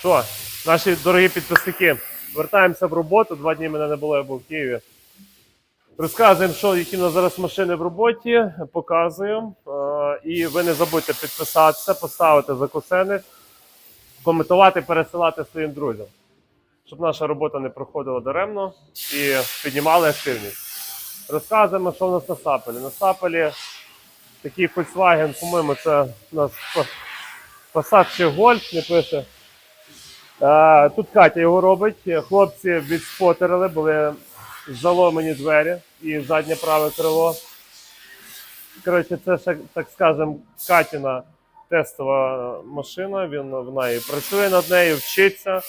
Що, наші дорогі підписники, вертаємося в роботу. Два дні мене не було, я був в Києві. Розказуємо, що які в нас зараз машини в роботі, показуємо. Е, І ви не забудьте підписатися, поставити закусених, коментувати, пересилати своїм друзям, щоб наша робота не проходила даремно і піднімали активність. Розказуємо, що в нас на сапелі. На сапелі такий Volkswagen, по-моєму, це у нас Passat чи Golf, не пише. Тут Катя його робить. Хлопці відспотерили, були заломані двері і заднє праве крило. Коротше, це так скажемо, Катіна тестова машина. Він вона і працює над нею, вчиться.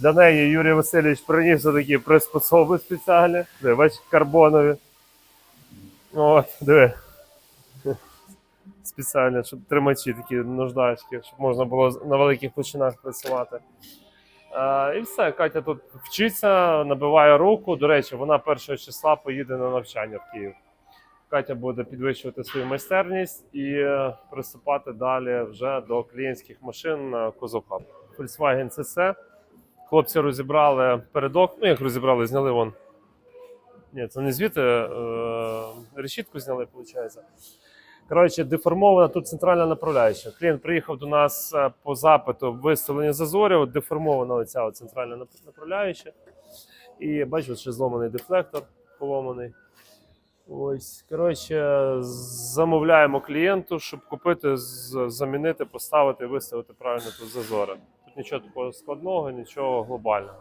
Для неї Юрій Васильович приніс такі приспособи спеціальні. Диви, карбонові. От, диви. Спеціально, щоб тримачі такі нуждачки, щоб можна було на великих починах працювати. Е, і все, Катя тут вчиться, набиває руку. До речі, вона першого числа поїде на навчання в Київ. Катя буде підвищувати свою майстерність і е, приступати далі вже до клієнтських машин на Козовхаб. Volkswagen CC. Хлопці розібрали передок. Ну, як розібрали, зняли вон. Ні, це не звідти. Е, решітку зняли, виходить. Коротше, деформована тут центральна направляюча. Клієнт приїхав до нас е, по запиту виставлення зазорів, деформована оця центральна нап- направляюча. І бачите, ще зломаний дефлектор поломаний. Ось, коротше, замовляємо клієнту, щоб купити, замінити, поставити, виставити правильно тут зазори. Тут нічого такого складного, нічого глобального.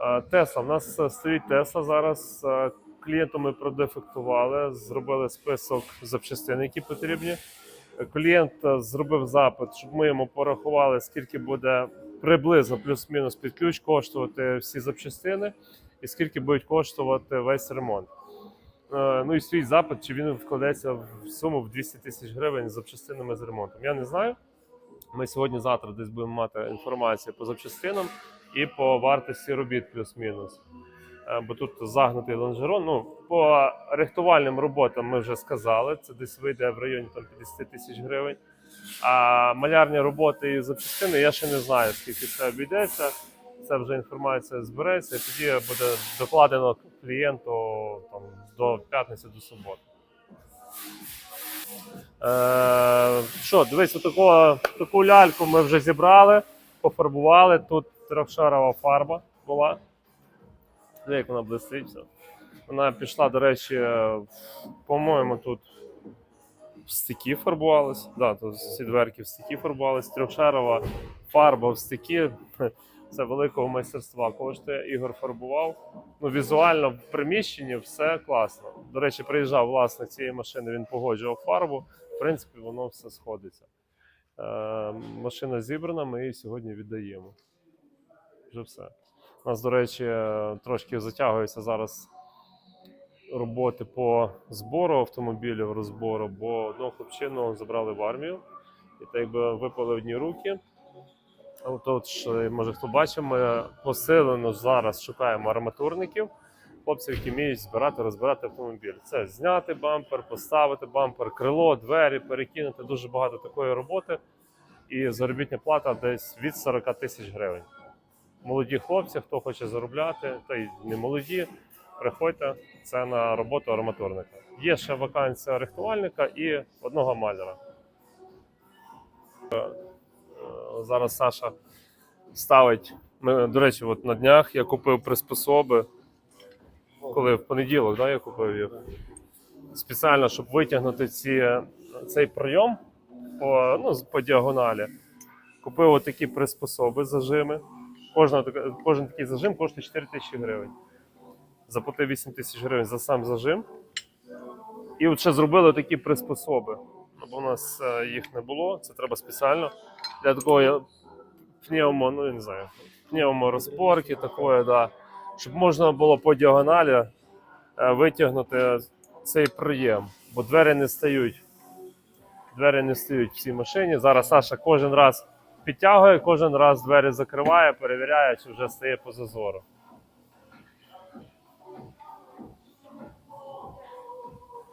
Е, Тесла. У нас е, стоїть Тесла зараз. Клієнту ми продефектували, зробили список запчастин, які потрібні. Клієнт е, зробив запит, щоб ми йому порахували, скільки буде приблизно плюс-мінус під ключ коштувати всі запчастини, і скільки буде коштувати весь ремонт. Е, Ну і стоїть запит, чи він вкладеться в суму в 200 тисяч гривень з запчастинами з ремонтом. Я не знаю. Ми сьогодні-завтра десь будемо мати інформацію по запчастинам і по вартості робіт плюс-мінус. Бо тут загнутий лонжерон. Ну, по рихтувальним роботам ми вже сказали, це десь вийде в районі там, 50 тисяч гривень. А малярні роботи і запчастини я ще не знаю, скільки це обійдеться. Це вже інформація збереться, і тоді буде докладено клієнту там, до п'ятниці, до суботи. Е, що, дивись, отакого, таку ляльку ми вже зібрали, пофарбували. Тут трьохшарова фарба була. Як вона блистить. Вона пішла, до речі, по-моєму, тут в стіки фарбувалась. Да, тут всі дверки в стіки фарбувались. Трьохшарова фарба в стіки. Це великого майстерства коштує. Ігор фарбував. Ну, візуально в приміщенні все класно. До речі, приїжджав власник цієї машини, він погоджував фарбу. В принципі, воно все сходиться. Е, машина зібрана, ми її сьогодні віддаємо. Вже все. У нас, до речі, трошки затягуються зараз роботи по збору автомобілів, розбору, бо одного хлопчину забрали в армію, і так якби випали одні руки. Ж, може хто бачив, ми посилено зараз шукаємо арматурників, хлопців, які вміють збирати, розбирати автомобіль. Це зняти бампер, поставити бампер, крило, двері, перекинути. Дуже багато такої роботи. І заробітня плата десь від 40 тисяч гривень молоді хлопці, хто хоче заробляти, та й не молоді, приходьте. Це на роботу арматурника. Є ще вакансія рихтувальника і одного маляра. Е, Зараз Саша ставить. Ми, до речі, от на днях я купив приспособи. Коли в понеділок да, я купив їх. Спеціально, щоб витягнути ці, цей прийом по, ну, по діагоналі. Купив отакі приспособи, зажими. Кожна, кожен такий зажим коштує 4 тисячі гривень. Заплатив 8 тисяч гривень за сам зажим. І от ще зробили такі приспособи. Бо у нас е, їх не було, це треба спеціально. Для такого я- пневмо, ну я не знаю, пневморозпорки такої, да, щоб можна було по діагоналі е, витягнути цей проєм, бо двері не стають. Двері не стають в цій машині. Зараз Саша кожен раз підтягує, кожен раз двері закриває, перевіряє, чи вже стає по зазору.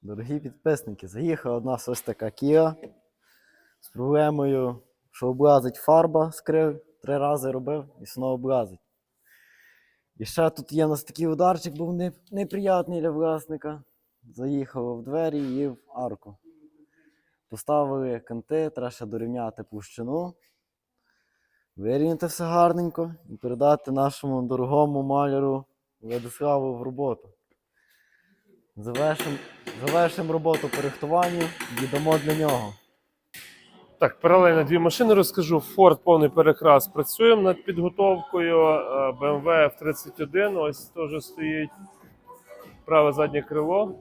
Дорогі підписники, заїхала у нас ось така Kia з проблемою що облазить фарба, скрив, три рази робив і знову облазить. І ще тут є у нас такий ударчик, був не, неприятний для власника. Заїхав в двері і в арку. Поставили канти, треба ще дорівняти площину, вирівняти все гарненько і передати нашому дорогому маляру Владиславу в роботу. Завершимо завершим роботу по рихтуванню, віддамо для нього. Так, паралельно дві машини розкажу. Ford повний перекрас. Працюємо над підготовкою. Е, BMW F31. Ось теж стоїть праве заднє крило.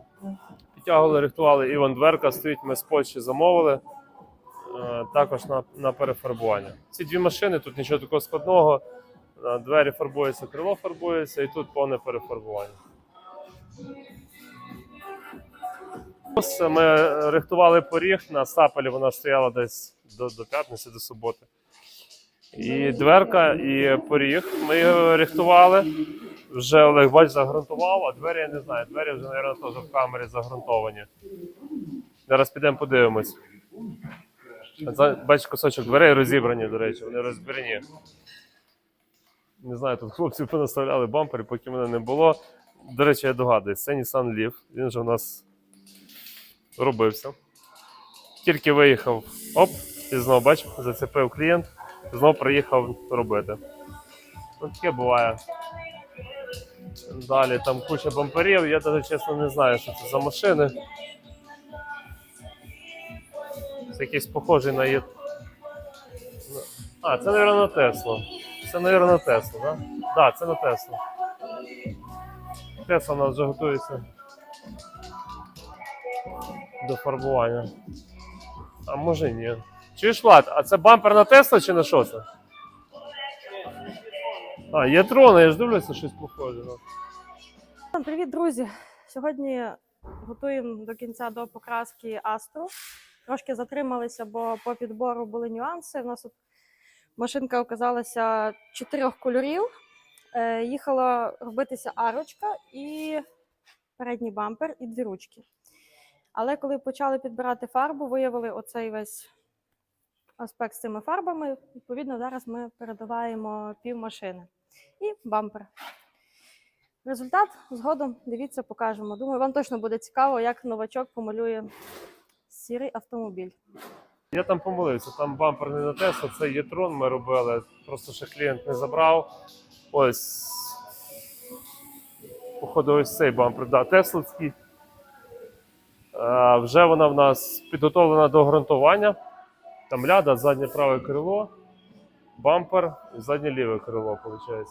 Підтягували, рихтували і вон дверка стоїть. Ми з Польщі замовили. Е, Також на, на перефарбування. Ці дві машини, тут нічого такого складного. Е, Двері фарбуються, крило фарбується, і тут повне перефарбування. Ми рихтували поріг на стапелі, вона стояла десь до, до п'ятниці, до суботи. І дверка, і поріг. Ми його рихтували. Вже Олег бач загрунтував, а двері я не знаю. Двері вже, мабуть, теж в камері загрунтовані. Зараз підемо подивимось. За- Бач, кусочок дверей розібрані, до речі, вони розбірні. Не знаю, тут хлопці понаставляли бампери, поки мене не було. До речі, я догадуюсь, це Nissan Leaf. Він же у нас робився. Тільки виїхав, оп, і знову бач, зацепив клієнт, знову приїхав робити. Ну, таке буває. Далі там куча бамперів, я навіть чесно не знаю, що це за машини. Це якийсь похожий на є. А, це, мабуть, на Теслу. Це, мабуть, на Теслу, так? Да? Так, це на Теслу. Тесла у нас вже готується до фарбування. А може ні. Чуєш, Влад, а це бампер на Тесла чи на що це? А, є трони, я ж дивлюся, щось похоже. Привіт, друзі! Сьогодні готуємо до кінця до покраски Астру. Трошки затрималися, бо по підбору були нюанси. У нас тут машинка оказалася чотирьох кольорів. Е, їхала робитися арочка і передній бампер, і дві ручки. Але коли почали підбирати фарбу, виявили оцей весь аспект з цими фарбами. Відповідно, зараз ми передаваємо пів машини і бампер. Результат згодом дивіться, покажемо. Думаю, вам точно буде цікаво, як новачок помалює сірий автомобіль. Я там помилився, там бампер не на Тесла, це Єтрон ми робили. Просто ще клієнт не забрав. Ось. Походу, ось цей бампер, да, Тесловський. Е, вже вона в нас підготовлена до ґрунтування. Там ляда, заднє праве крило, бампер і заднє ліве крило, виходить.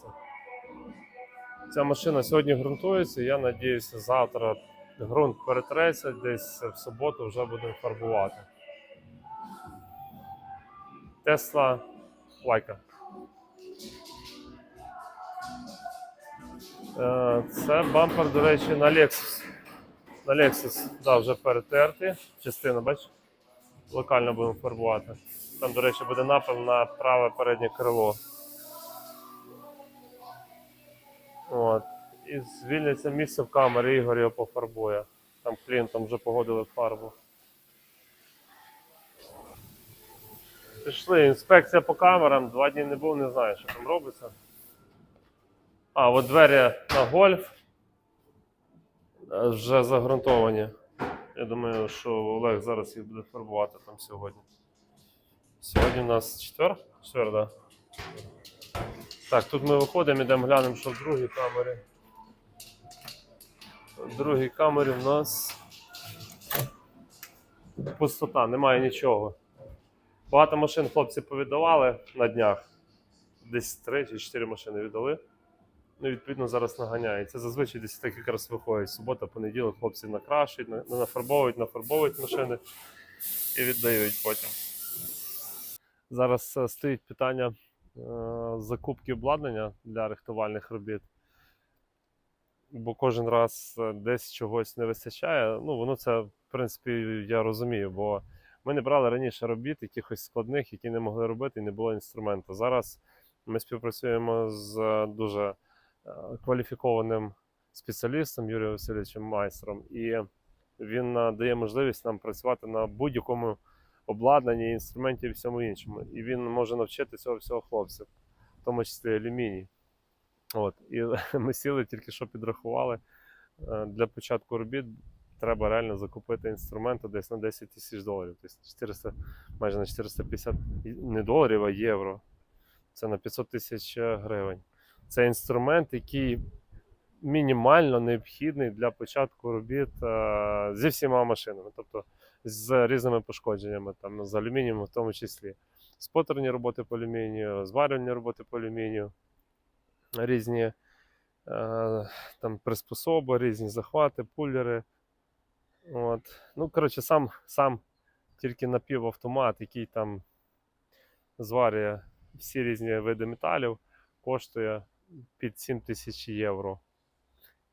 Ця машина сьогодні ґрунтується. Я надіюся, завтра ґрунт перетреться, десь в суботу вже будемо фарбувати. Тесла лайка. Е, Це бампер, до речі, на Lexus. На Lexus, да, вже перетертий. Частина, бачиш? Локально будемо фарбувати. Там, до речі, буде напил на праве переднє крило. От. І звільниться місце в камері, Ігор його пофарбує. Там клієнтам вже погодили фарбу. Пішли, інспекція по камерам, два дні не був, не знаю, що там робиться. А, от двері на гольф е, вже загрунтовані. Я думаю, що Олег зараз їх буде фарбувати там сьогодні. Сьогодні у нас четвер? Четвер, так. Так, тут ми виходимо, ідемо глянемо, що в другій камері. Другій камері в нас пустота, немає нічого. Багато машин хлопці повіддавали на днях. Десь три чи чотири машини віддали. Ну, відповідно, зараз наганяють. Це зазвичай десь так якраз виходить. Субота, понеділок хлопці накрашують, на- нафарбовують, нафарбовують машини і віддають потім. Зараз е, стоїть питання е, закупки обладнання для рихтувальних робіт. Бо кожен раз е, десь чогось не вистачає. Ну, воно це, в принципі, я розумію, бо ми не брали раніше робіт, якихось складних, які не могли робити, і не було інструменту. Зараз ми співпрацюємо з е, дуже е, кваліфікованим спеціалістом Юрієм Васильовичем майстром, і він дає можливість нам працювати на будь-якому обладнання, інструментів і всьому іншому. І він може навчити цього всього хлопців, в тому числі алюміній. От. І ми сіли, тільки що підрахували. е, Для початку робіт треба реально закупити інструменти десь на 10 тисяч доларів. Тобто 400, майже на 450 не доларів, а євро. Це на 500 тисяч е, гривень. Це інструмент, який мінімально необхідний для початку робіт е, зі всіма машинами, тобто з різними пошкодженнями, там, з алюмінієм в тому числі. Спотерні роботи по алюмінію, зварювальні роботи по алюмінію, різні е, там, приспособи, різні захвати, пулери. От. Ну, коротше, сам, сам тільки напівавтомат, який там зварює всі різні види металів, коштує під 7 тисяч євро.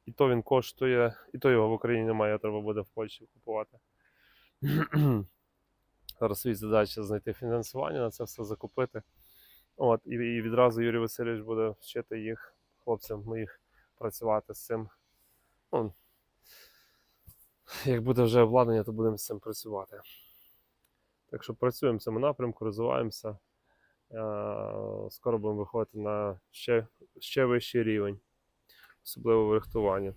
І то він коштує, і то його в Україні немає, треба буде в Польщі купувати. Зараз свій задача знайти фінансування на це все закупити. От, і, і відразу Юрій Васильович буде вчити їх, хлопцям моїх, працювати з цим. Ну, як буде вже обладнання, то будемо з цим працювати. Так що працюємо в цьому напрямку, розвиваємося. Е, Скоро будемо виходити на ще, ще вищий рівень, особливо в рихтуванні.